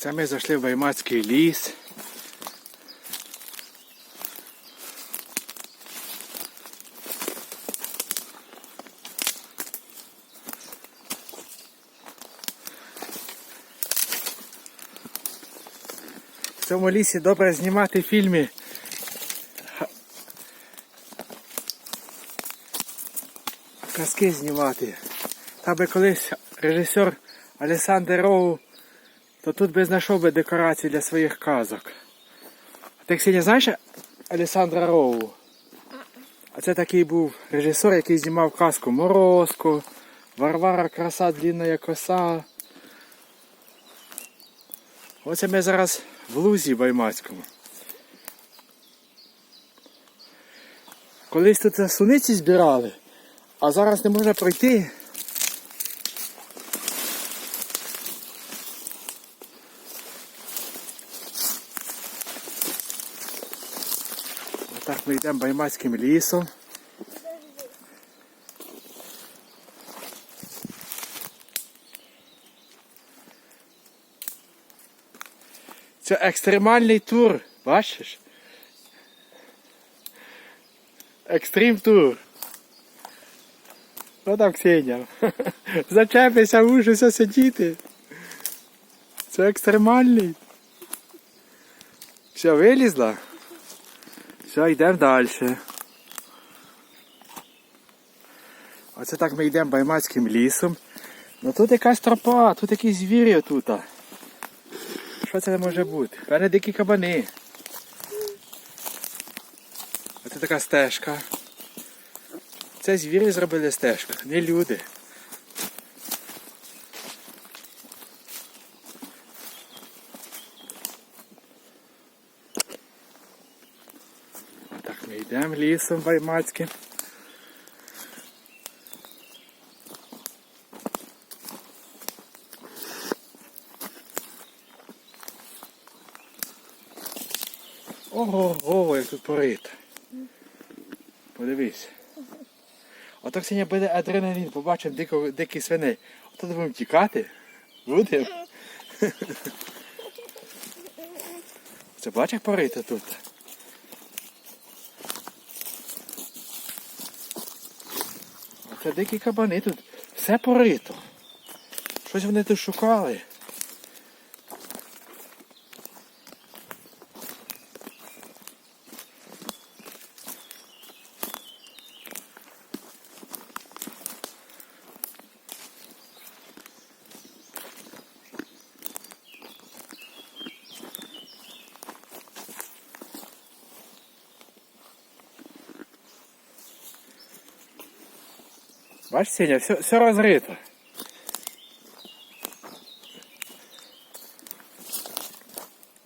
Це ми зайшли в Баймацький ліс. В цьому лісі добре знімати фільми. Казки знімати. Та би колись режисер Олександр Роу то тут би знайшов би декорації для своїх казок. А ти, Ксенія, знаєш Олександра Роу? А це такий був режисер, який знімав казку Морозко, Варвара краса, длінна коса. Оце ми зараз в лузі Баймацькому. Колись тут суниці збирали, а зараз не можна пройти. Отак ми йдемо Баймацьким лісом. Це екстремальний тур, бачиш? Екстрим тур. Ну там Ксенія. Зачепися, ужаса сидіти. Це екстремальний. Все, вилізла? Все, йдемо далі. Оце так ми йдемо баймацьким лісом. Ну тут якась тропа, тут якісь звірі тут. Що це може бути? Певне дикі кабани. Оце така стежка. Це звірі зробили стежку, не люди. Так ми йдемо лісом баймацьким. Ого, ого, як тут порито. Подивись. Ото Ксенія буде адреналін, побачимо дико, дикі свини. Ото будемо тікати. Будемо. Це бачиш, порито тут. Оце дикі кабани тут. Все порито. Щось вони тут шукали. Бачиш, Сеня, все, все розрито.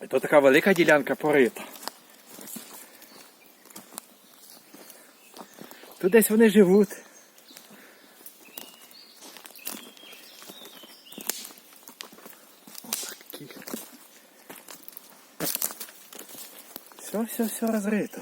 І то така велика ділянка порита. Тут десь вони живуть. Все, все, все розрито.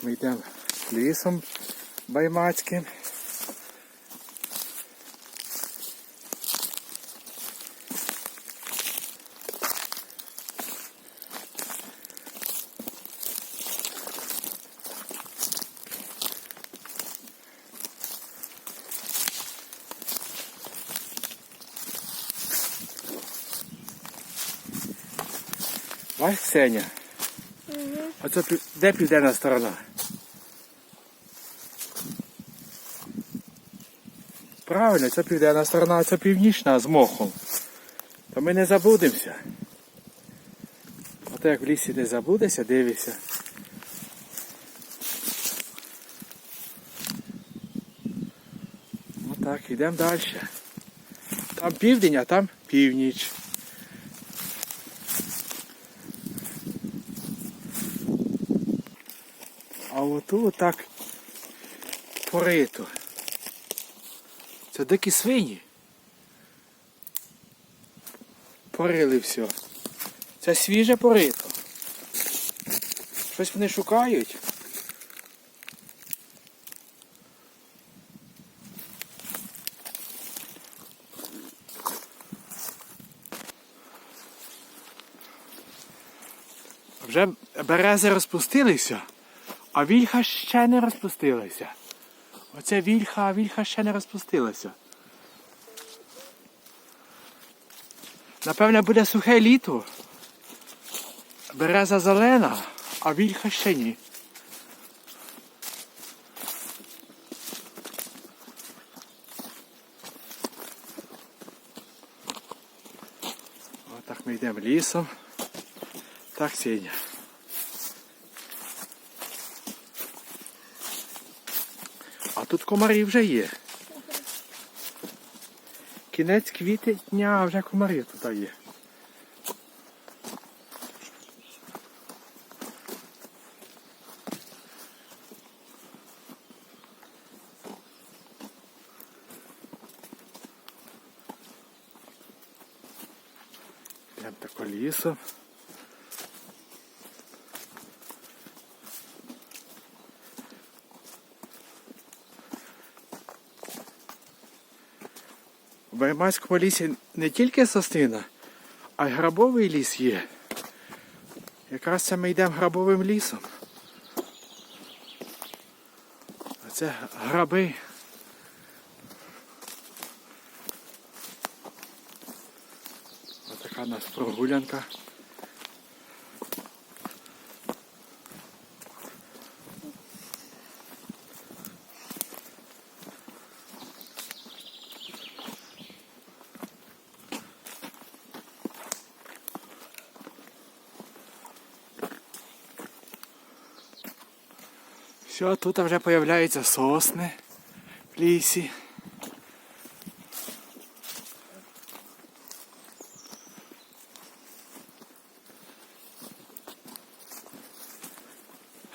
Отак ми йдемо лісом баймацьким. Бачиш, Ксеня? Оце пів- де південна сторона? Правильно, це південна сторона, а це північна з мохом. То ми не забудемося. Ото як в лісі десь забудешся, дивишся. Отак, йдемо далі. Там південь, а там північ. А отут так порито. Це дикі свині. порили все. Це свіже порито. Щось вони шукають. Вже берези розпустилися, а вільха ще не розпустилася. Оце вільха, а вільха ще не розпустилася. Напевне, буде сухе літо. Береза зелена, а вільха ще ні. Отак ми йдемо лісом. Так, Сеня. Тут комарі вже є. Кінець квітня, а вже комарі тут є. Йдемо тако лісом. В Баймайському лісі не тільки соснина, а й грабовий ліс є. Якраз це ми йдемо грабовим лісом. А це граби. Отака у нас прогулянка. Все, тут вже появляються сосни в лісі.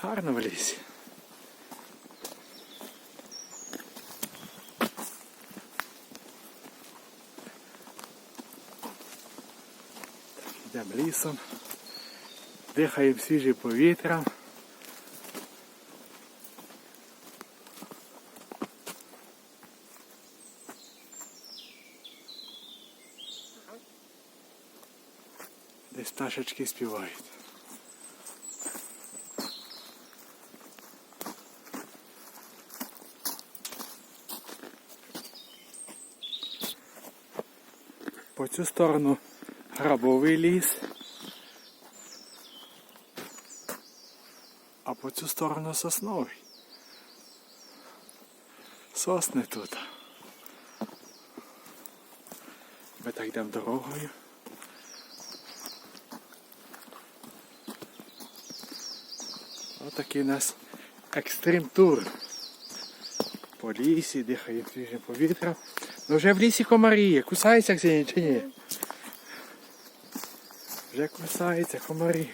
Гарно в лісі. Йдемо лісом, дихаємо свіжим повітрям. Десь пташечки співають. По цю сторону грабовий ліс, а по цю сторону сосновий. Сосни тут. Ми так йдемо дорогою. Отакий у нас екстрим тур. По лісі, дихаємо свіжим повітрям. Ну вже в лісі комарі є. Кусаються Ксенія чи ні? Вже кусаються комарі.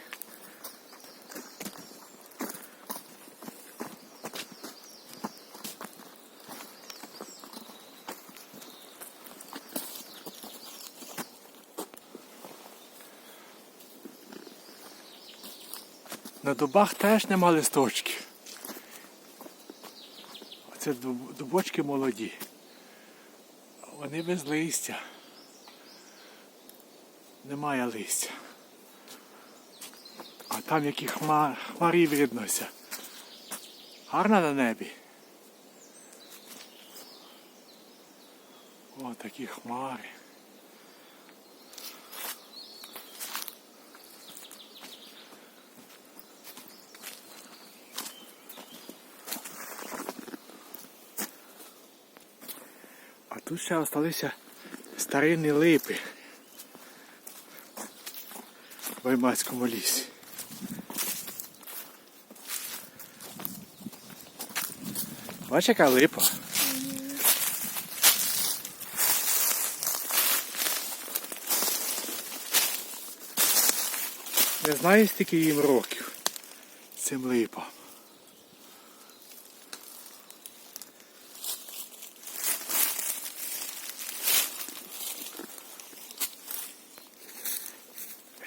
На дубах теж нема листочків. Оце дубочки молоді. Вони без листя. Немає листя. А там які хма... хмарі виднося. Гарно на небі. О, такі хмари. Тут ще залишилися старинні липи в Ваймацькому лісі. Бачиш, яка липа? Не знаю, скільки їм років цим липам.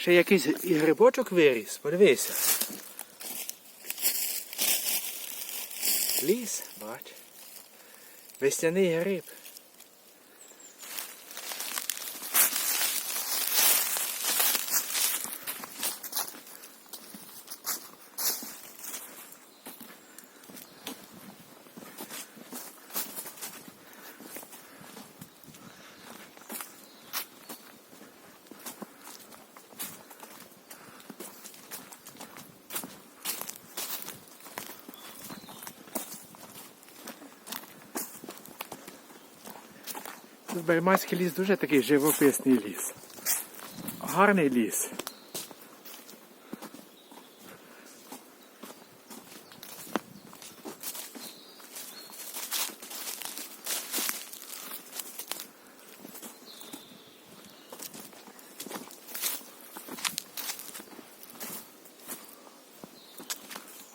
Ще якийсь і грибочок виріс, подивися. Ліс, бач. Весняний гриб. Баймацький ліс дуже такий живописний ліс. Гарний ліс.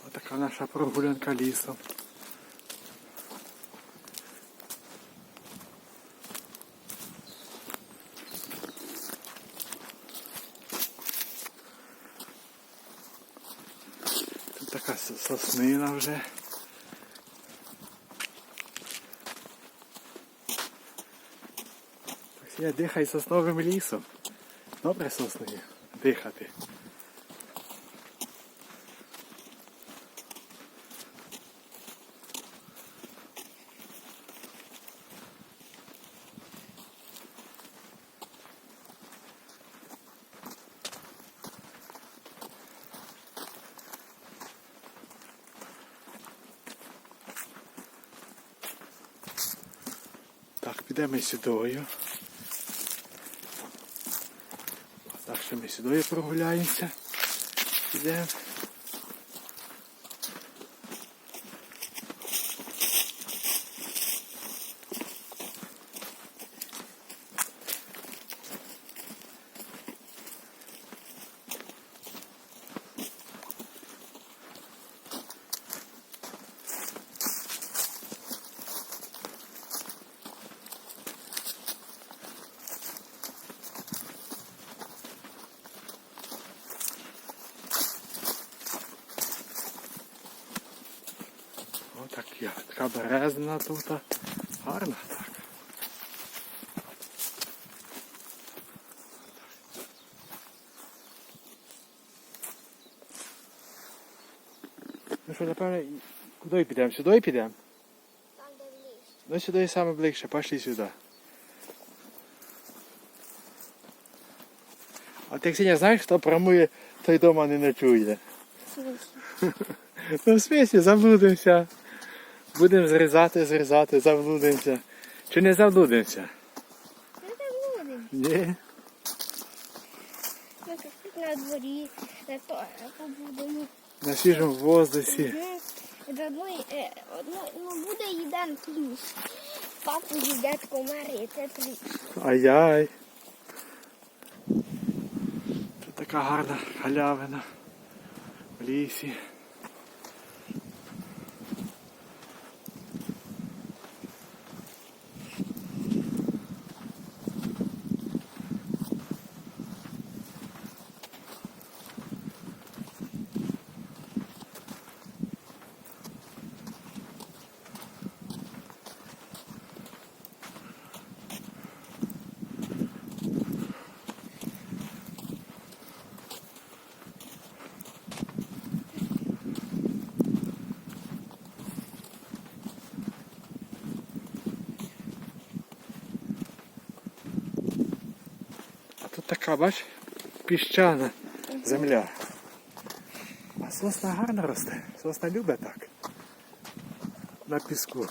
Отака наша прогулянка лісом. Тут така с- соснина вже. Я дихай сосновим лісом. Добре сосною дихати. Підемо сюдою. Так що ми сюдою прогуляємося. Підемо. Отак я. Така березна тут. Гарна так. Ну що, напевно, куди підемо? Сюди підемо? Там, де ліс. Ну сюди саме ближче, пошли сюди. А ти, Ксеня, знаєш, хто промує, той дома не ночує. Ну, в смісі, заблудимося. Будемо зрізати, зрізати, заблудимося. Чи не заблудимося? Там будемо. Ні. Ми тут на дворі, на то побудемо. На свіжому воздусі. Е, ну буде їден плюс. Папу їдять комари, це плюс. Ай-яй. Тут така гарна галявина в лісі. А тут така, бач, піщана земля. А сосна гарно росте. Сосна любить так. На піску.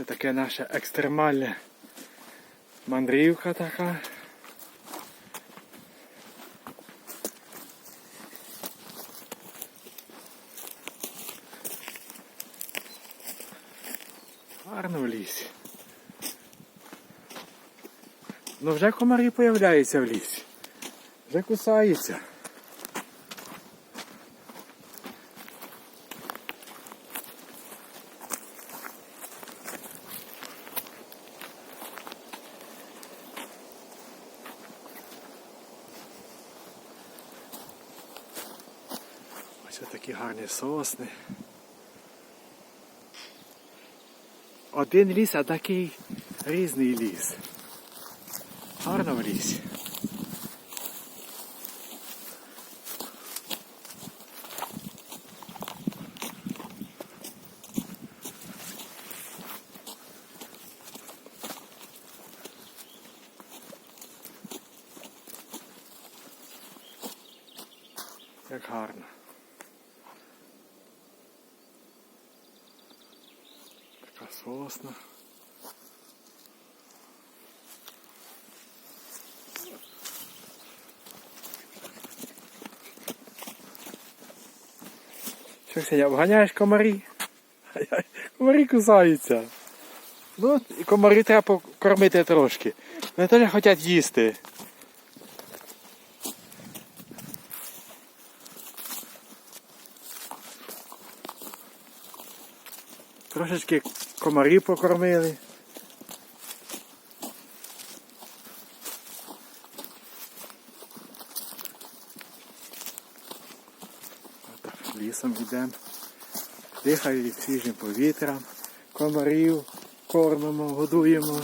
Це таке наша екстремальна мандрівка така. Гарно в лісі. Ну вже комарі появляються в лісі. Вже кусаються. Ось такі гарні сосни. Один ліс, а такий різний ліс. Гарно в лісі. Як гарно. Така сосна. Ксеня, обганяєш комарі? Комарі кусаються. Ну, і комарі треба покормити трошки. Вони теж хочуть їсти. Трошечки комарів покормили. Лісом йдемо. Дихають свіжим повітрям, комарів кормимо, годуємо.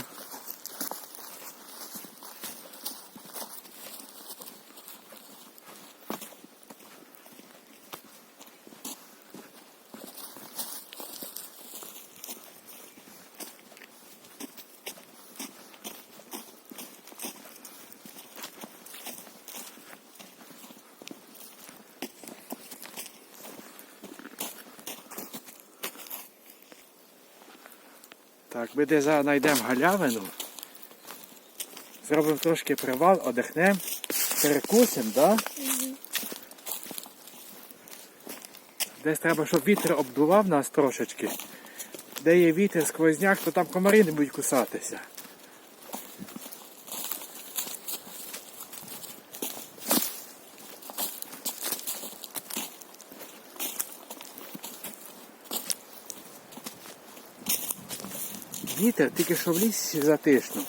Так, ми де знайдемо галявину. Зробимо трошки привал, одихнемо, перекусимо, да? Десь треба, щоб вітер обдував нас трошечки. Де є вітер, сквозняк, то там комарі не будуть кусатися. Вітер, тільки що в лісі затишно.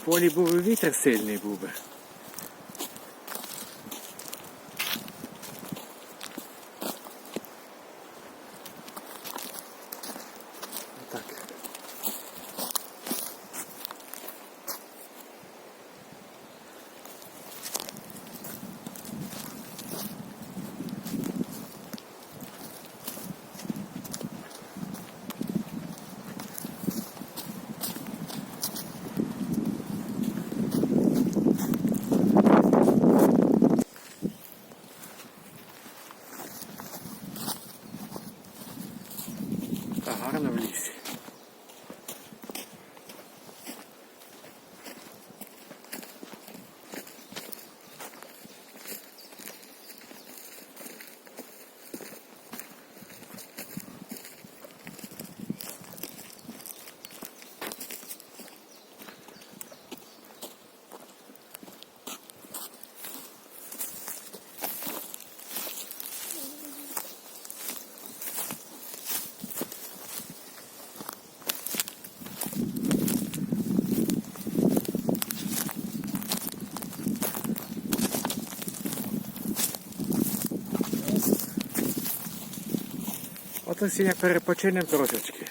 В полі був вітер сильний був би. Сьогодні перепочинемо трошечки.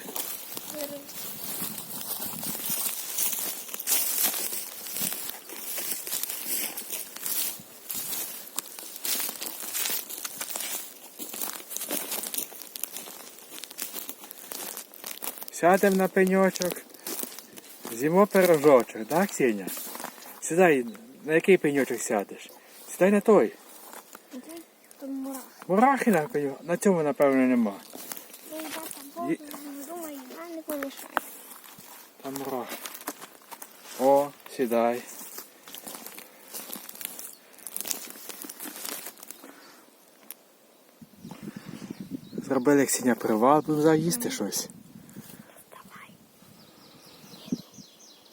Сядемо на пеньочок, з'їмо пирожочок, так, Ксеня? Сідай, на який пеньочок сядеш? Сідай на той. Мурах. Мурахи на пеньок, на цьому, напевно, нема. Ну, я там Богу, Є- думаю, я не помішаю. Амро. О, сідай. Зробили як сіня привал, будемо заїсти щось.